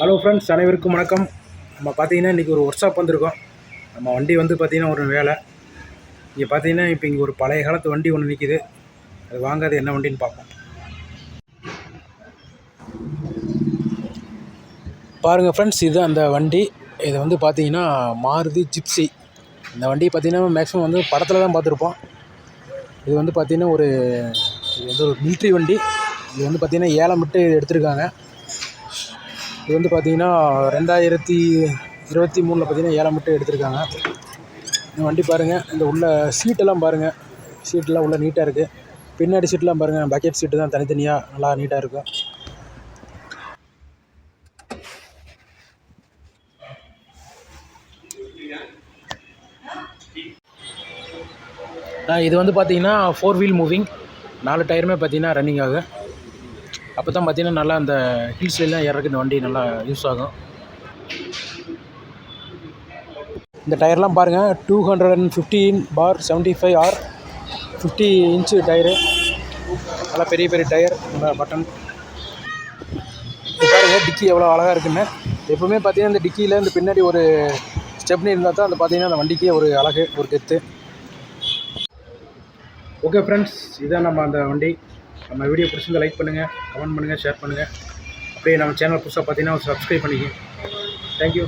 Hello friends அனைவருக்கும் வணக்கம். நம்ம பார்த்தீங்கன்னா இன்றைக்கி ஒரு ஒர்க் ஷாப் வந்திருக்கோம். நம்ம வண்டி வந்து பார்த்திங்கன்னா ஒரு வேலை. இங்கே பார்த்தீங்கன்னா இப்போ இங்கே ஒரு பழைய காலத்து வண்டி ஒன்று நிற்கிது அது வாங்காது என்ன வண்டின்னு பார்ப்போம். பாருங்கள் ஃப்ரெண்ட்ஸ் இது அந்த வண்டி. இது வந்து பார்த்தீங்கன்னா மாருதி ஜிப்ஸி இந்த வண்டி பார்த்தீங்கன்னா மேக்ஸிமம் வந்து படத்தில் தான் பார்த்துருப்போம். இது வந்து பார்த்தீங்கன்னா ஒரு இது வந்து ஒரு மிலிட்ரி வண்டி. இது வந்து பார்த்திங்கன்னா ஏலம் விட்டு எடுத்திருக்காங்க. இது வந்து பார்த்தீங்கன்னா ரெண்டாயிரத்தி இருபத்தி மூணில் பார்த்தீங்கன்னா ஏழை மட்டும் எடுத்திருக்காங்க. இந்த வண்டி பாருங்கள் இந்த உள்ள சீட்டெல்லாம் பாருங்கள் சீட்டெல்லாம் உள்ள நீட்டாக இருக்குது பின்னாடி சீட்டெலாம் பாருங்கள் பக்கெட் சீட்டு தான் தனித்தனியாக நல்லா நீட்டாக இருக்கும். இது வந்து பார்த்தீங்கன்னா ஃபோர் வீல் மூவிங் நாலு டயருமே பார்த்தீங்கன்னா ரன்னிங் ஆகும். அப்போ தான் பார்த்தீங்கன்னா நல்லா அந்த ஹில்ஸ்லாம் ஏறதுக்கு இந்த வண்டி நல்லா யூஸ் ஆகும். இந்த டயர்லாம் பாருங்கள் two hundred and fifteen bar seventy five R fifty inch tyre நல்லா பெரிய பெரிய டயர் நல்லா பட்டன் பாருங்கள் டிக்கி எவ்வளோ அழகாக இருக்குன்னு. எப்போவுமே பார்த்தீங்கன்னா இந்த டிக்கியில் இந்த பின்னாடி ஒரு ஸ்டெப்னி இருந்தால் தான் அந்த பார்த்தீங்கன்னா அந்த வண்டிக்கே ஒரு அழகு ஒரு கெத்து ஓகே ஃப்ரெண்ட்ஸ் இதான் நம்ம அந்த வண்டி. நம்ம வீடியோ பிடிச்சிருந்தா லைக் பண்ணுங்கள் கமெண்ட் பண்ணுங்கள் ஷேர் பண்ணுங்கள் அப்படியே நம்ம சேனல் புதுசாக பார்த்தீங்கன்னா சப்ஸ்கிரைப் பண்ணிக்கோங்க. தேங்க்யூ